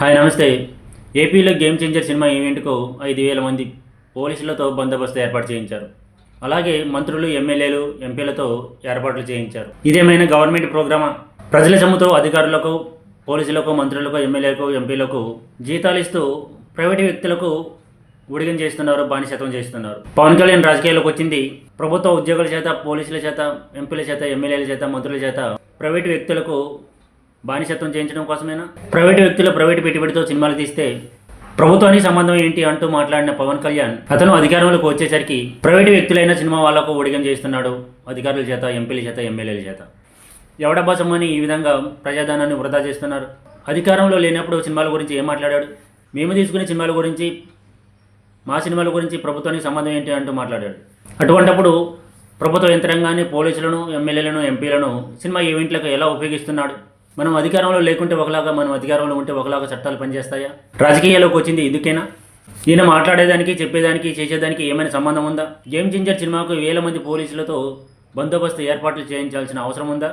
Hi నమస్తే. ఏపీలో game changer cinema ఈవెంట్కు ఐదు వేల మంది పోలీసులతో బందోబస్తు ఏర్పాటు చేయించారు. అలాగే మంత్రులు ఎమ్మెల్యేలు ఎంపీలతో ఏర్పాట్లు చేయించారు. ఇదేమైనా గవర్నమెంట్ ప్రోగ్రామా? ప్రజల సొమ్ముతో అధికారులకు పోలీసులకు మంత్రులకు ఎమ్మెల్యేలకు ఎంపీలకు జీతాలు ఇస్తూ ప్రైవేటు వ్యక్తులకు ఉడిగం చేస్తున్నారు బానిసత్వం చేస్తున్నారు. పవన్ కళ్యాణ్ రాజకీయాల్లోకి వచ్చింది. ప్రభుత్వ ఉద్యోగుల చేత పోలీసుల చేత ఎంపీల చేత ఎమ్మెల్యేల చేత మంత్రుల చేత ప్రైవేటు వ్యక్తులకు బానిసత్వం చేయించడం కోసమేనా? ప్రైవేటు వ్యక్తులు ప్రైవేటు పెట్టుబడితో సినిమాలు తీస్తే ప్రభుత్వానికి సంబంధం ఏంటి అంటూ మాట్లాడిన పవన్ కళ్యాణ్ అతను అధికారంలోకి వచ్చేసరికి ప్రైవేటు వ్యక్తులైన సినిమా వాళ్ళకు ఉడిగం చేస్తున్నాడు అధికారుల చేత ఎంపీల చేత ఎమ్మెల్యేల చేత. ఎవడబ్బా సమ్మని ఈ విధంగా ప్రజాధనాన్ని వృధా చేస్తున్నారు? అధికారంలో లేనప్పుడు సినిమాల గురించి ఏం మాట్లాడాడు? మేము తీసుకునే సినిమాల గురించి మా సినిమాల గురించి ప్రభుత్వానికి సంబంధం ఏంటి అంటూ మాట్లాడాడు. అటువంటప్పుడు ప్రభుత్వ యంత్రాంగాన్ని పోలీసులను ఎమ్మెల్యేలను ఎంపీలను సినిమా ఈవెంట్లకు ఎలా ఉపయోగిస్తున్నాడు? మనం అధికారంలో లేకుంటే ఒకలాగా మనం అధికారంలో ఉంటే ఒకలాగా చట్టాలు పనిచేస్తాయా? రాజకీయాల్లోకి వచ్చింది ఎందుకేనా ఈయన మాట్లాడేదానికి చెప్పేదానికి చేసేదానికి ఏమైనా సంబంధం ఉందా? గేమ్ చేంజర్ సినిమాకు వేల మంది పోలీసులతో బందోబస్తు ఏర్పాట్లు చేయించాల్సిన అవసరం ఉందా?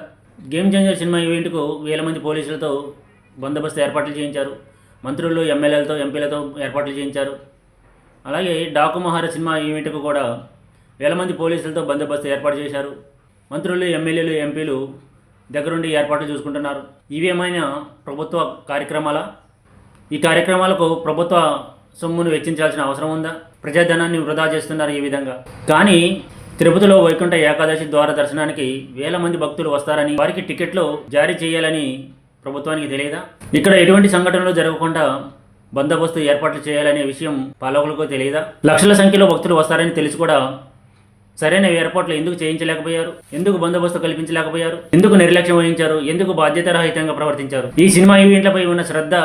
గేమ్ చేంజర్ సినిమా ఈవెంట్కు వేల మంది పోలీసులతో బందోబస్తు ఏర్పాట్లు చేయించారు. మంత్రులు ఎమ్మెల్యేలతో ఎంపీలతో ఏర్పాట్లు చేయించారు. అలాగే డాకు మహార సినిమా ఈవెంట్కు కూడా వేల మంది పోలీసులతో బందోబస్తు ఏర్పాటు చేశారు. మంత్రులు ఎమ్మెల్యేలు ఎంపీలు దగ్గరుండి ఏర్పాట్లు చూసుకుంటున్నారు. ఇవేమైనా ప్రభుత్వ కార్యక్రమాలా ఈ కార్యక్రమాలకు ప్రభుత్వ సొమ్మును వెచ్చించాల్సిన అవసరం ఉందా? ప్రజాధనాన్ని వృధా చేస్తున్నారు ఈ విధంగా. కానీ తిరుపతిలో వైకుంఠ ఏకాదశి ద్వార దర్శనానికి వేల మంది భక్తులు వస్తారని వారికి టికెట్లు జారీ చేయాలని ప్రభుత్వానికి తెలియదా? ఇక్కడ ఎటువంటి సంఘటనలు జరగకుండా బందోబస్తు ఏర్పాట్లు చేయాలనే విషయం పాలకులకు తెలియదా? లక్షల సంఖ్యలో భక్తులు వస్తారని తెలిసి కూడా సరైన ఏర్పాట్లు ఎందుకు చేయించలేకపోయారు? ఎందుకు బందోబస్తు కల్పించలేకపోయారు? ఎందుకు నిర్లక్ష్యం వహించారు? ఎందుకు బాధ్యతారహితంగా ప్రవర్తించారు? ఈ సినిమా ఈవెంట్లపై ఉన్న శ్రద్ధ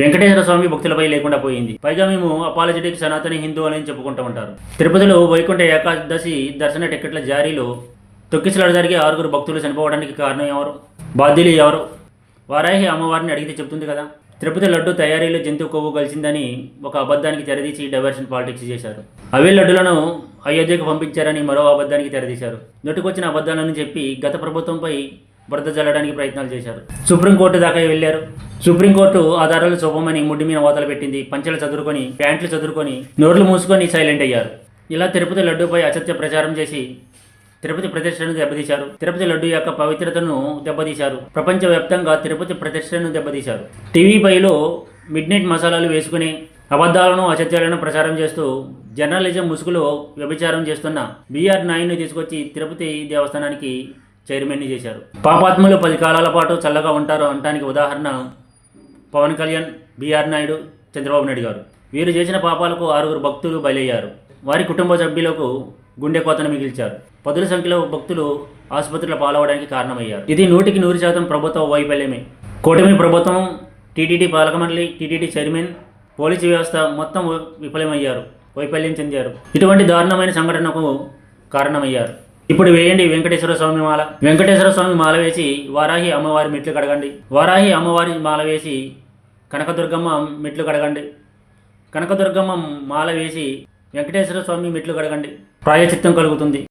వెంకటేశ్వర స్వామి భక్తులపై లేకుండా పోయింది. పైగా మేము అపాలజెటిక్ సనాతన హిందూ అని చెప్పుకుంటూ ఉంటారు. తిరుపతిలో వైకుంఠ ఏకాదశి దర్శన టికెట్ల జారీలో తొక్కిసలాట జరిగి ఆరుగురు భక్తులు చనిపోవడానికి కారణం ఎవరు? బాధ్యులు ఎవరు? వారాహి అమ్మవారిని అడిగితే చెప్తుంది కదా. తిరుపతి లడ్డు తయారీలో జంతువు కొవ్వు కలిసిందని ఒక అబద్ధానికి తెరదీసి డైవర్షన్ పాలిటిక్స్ చేశారు. అవే లడ్డులను అయోధ్యకు పంపించారని మరో అబద్ధానికి తెరదీశారు. నోటికొచ్చిన అబద్ధాలను చెప్పి గత ప్రభుత్వంపై బురద జల్లడానికి ప్రయత్నాలు చేశారు. సుప్రీంకోర్టు దాకా వెళ్ళారు. సుప్రీంకోర్టు ఆధారాలు చూపమని ముడ్డి మీద వాతలు పెట్టింది. పంచెలు చదువుకొని ప్యాంట్లు చదువుకొని నోర్లు మూసుకొని సైలెంట్ అయ్యారు. ఇలా తిరుపతి లడ్డూపై అసత్య ప్రచారం చేసి తిరుపతి ప్రతిష్టను దెబ్బతీశారు. తిరుపతి లడ్డు యొక్క పవిత్రతను దెబ్బతీశారు. ప్రపంచవ్యాప్తంగా తిరుపతి ప్రతిష్టను దెబ్బతీశారు. టీవీపైలో మిడ్ నైట్ మసాలాలు వేసుకుని అబద్ధాలను అసత్యాలను ప్రచారం చేస్తూ జర్నలిజం ముసుగులో వ్యభిచారం చేస్తున్న బీఆర్ నాయుడిని తీసుకొచ్చి తిరుపతి దేవస్థానానికి చైర్మన్ని చేశారు. పాపాత్ములు పది కాలాల పాటు చల్లగా ఉంటారు అనటానికి ఉదాహరణ పవన్ కళ్యాణ్ బీఆర్ నాయుడు చంద్రబాబు నాయుడు గారు. వీరు చేసిన పాపాలకు ఆరుగురు భక్తులు బయలయ్యారు వారి కుటుంబ సభ్యులకు గుండె కోతను మిగిల్చారు. పదుల సంఖ్యలో భక్తులు ఆసుపత్రిలో పాలవడానికి కారణమయ్యారు. ఇది నూటికి నూరు శాతం ప్రభుత్వ వైఫల్యమే. కూటమి ప్రభుత్వం టీటీడీ పాలకమండలి టీటీడీ చైర్మన్ పోలీసు వ్యవస్థ మొత్తం విఫలమయ్యారు వైఫల్యం చెందారు. ఇటువంటి దారుణమైన సంఘటనకు కారణమయ్యారు. ఇప్పుడు వేయండి వెంకటేశ్వర స్వామి మాల. వెంకటేశ్వర స్వామి మాల వేసి వారాహి అమ్మవారి మెట్లు కడగండి. వారాహి అమ్మవారి మాల వేసి కనకదుర్గమ్మ మెట్లు కడగండి. కనకదుర్గమ్మ మాల వేసి వెంకటేశ్వర స్వామి మెట్లు కడగండి. ప్రాయచిత్తం కలుగుతుంది.